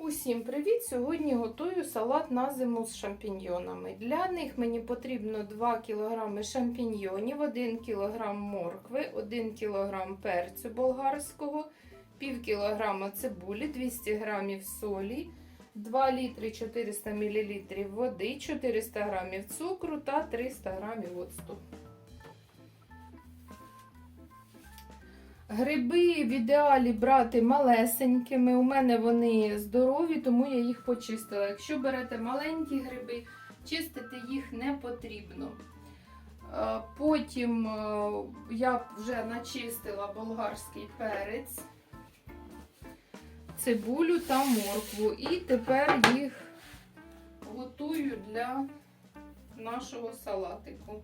Усім привіт! Сьогодні готую салат на зиму з шампіньйонами. Для них мені потрібно 2 кг шампіньйонів, 1 кг моркви, 1 кг перцю болгарського, пів кг цибулі, 200 г солі, 2 літри 400 мл води, 400 г цукру та 300 г оцту. Гриби в ідеалі брати малесенькими. У мене вони здорові, тому я їх почистила. Якщо берете маленькі гриби, чистити їх не потрібно. Е, Потім е, я вже начистила болгарський перець, цибулю та моркву. І тепер їх готую для нашого салатику.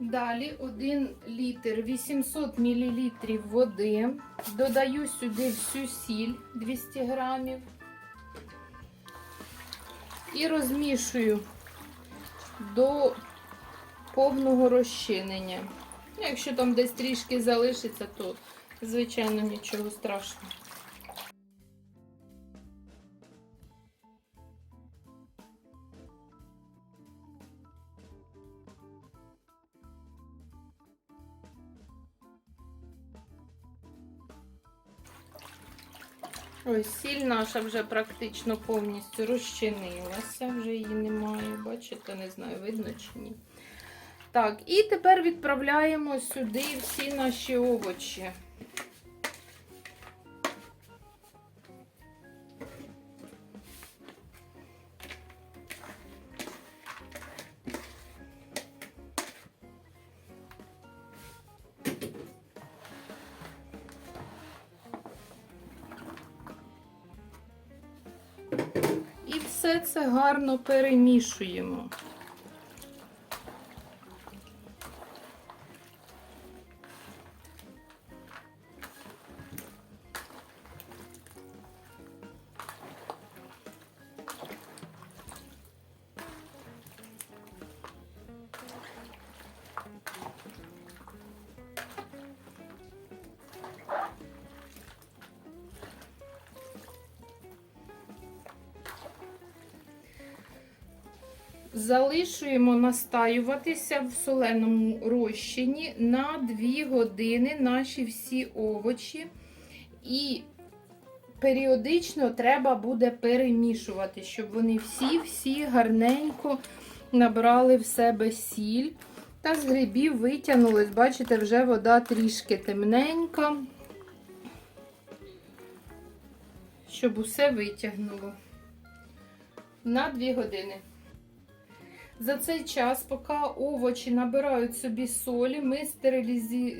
Далі 1 літр 800 мл води. Додаю сюди всю сіль 200 грамів. І розмішую до повного розчинення. Ну, Якщо там десь трішки залишиться, то, звичайно, нічого страшного. Ось сіль наша вже практично повністю розчинилася, вже її немає. Бачите, не знаю, видно чи ні. Так, і тепер відправляємо сюди всі наші овочі. Все це гарно перемішуємо. Залишуємо настаюватися в соленому розчині на 2 години наші всі овочі. І періодично треба буде перемішувати, щоб вони всі-всі гарненько набрали в себе сіль. Та з грибів витягнулось, бачите, вже вода трішки темненька, щоб усе витягнуло на 2 години. За цей час, поки овочі набирають собі солі, ми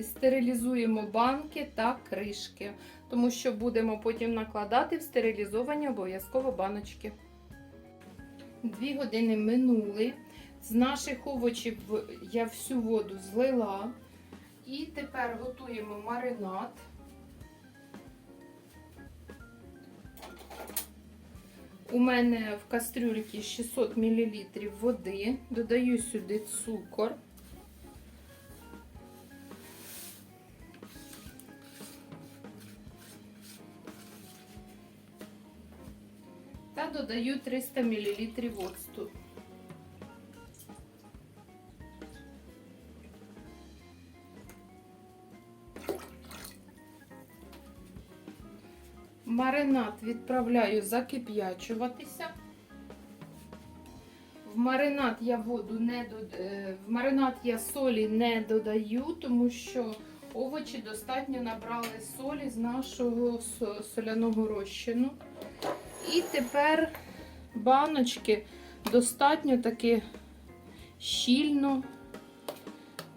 стерилізуємо банки та кришки, тому що будемо потім накладати в стерилізовані обов'язково баночки. Дві години минули. З наших овочів я всю воду злила. І тепер готуємо маринад. У мене в кастрюльці 600 мл води. Додаю сюди цукор. Та додаю 300 мл оцту. Маринад відправляю закип'ячуватися. В маринад я воду не дод... е, в маринад я солі не додаю, тому що овочі достатньо набрали солі з нашого соляного розчину. І тепер баночки достатньо таки щільно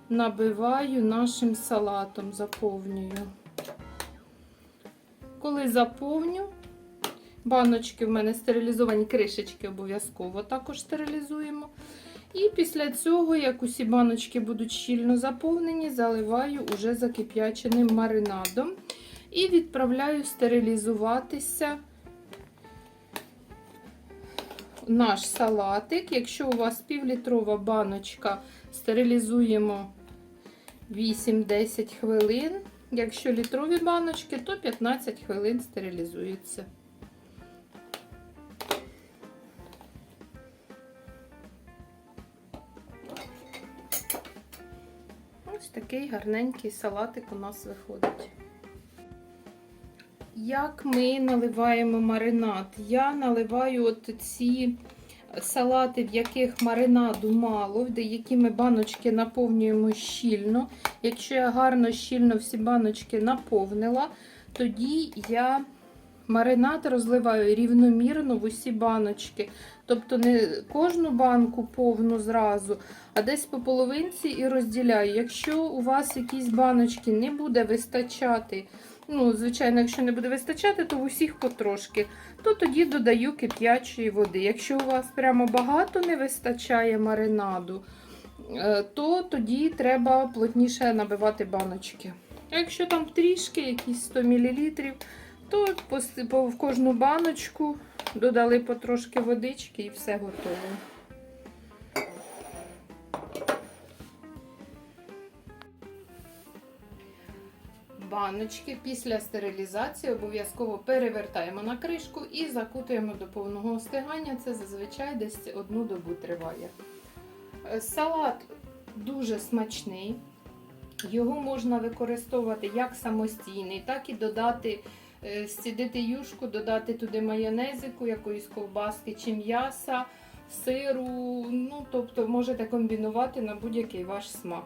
набиваю нашим салатом, заповнюю. Коли заповню, баночки в мене стерилізовані, кришечки обов'язково також стерилізуємо. І після цього, як усі баночки будуть щільно заповнені, заливаю уже закип'яченим маринадом і відправляю стерилізуватися наш салатик. Якщо у вас півлітрова баночка, стерилізуємо 8-10 хвилин. Якщо літрові баночки, то 15 хвилин стерилізується. Ось такий гарненький салатик у нас виходить. Як ми наливаємо маринад? Я наливаю от ці салати, в яких маринаду мало, в деякі ми баночки наповнюємо щільно. Якщо я гарно щільно всі баночки наповнила, тоді я маринад розливаю рівномірно в усі баночки. Тобто не кожну банку повну зразу, а десь по половинці і розділяю. Якщо у вас якісь баночки не буде вистачати, ну, звичайно, якщо не буде вистачати, то в усіх потрошки, то тоді додаю кип'ячої води. Якщо у вас прямо багато не вистачає маринаду, е, то тоді треба плотніше набивати баночки. А якщо там трішки, якісь 100 мл, то в кожну баночку додали потрошки водички і все готово. Баночки після стерилізації обов'язково перевертаємо на кришку і закутуємо до повного остигання. Це зазвичай десь одну добу триває. Е, Салат дуже смачний. Його можна використовувати як самостійний, так і додати, е, зцідити юшку, додати туди майонезику, якоїсь ковбаски чи м'яса, сиру. Ну, тобто можете комбінувати на будь-який ваш смак.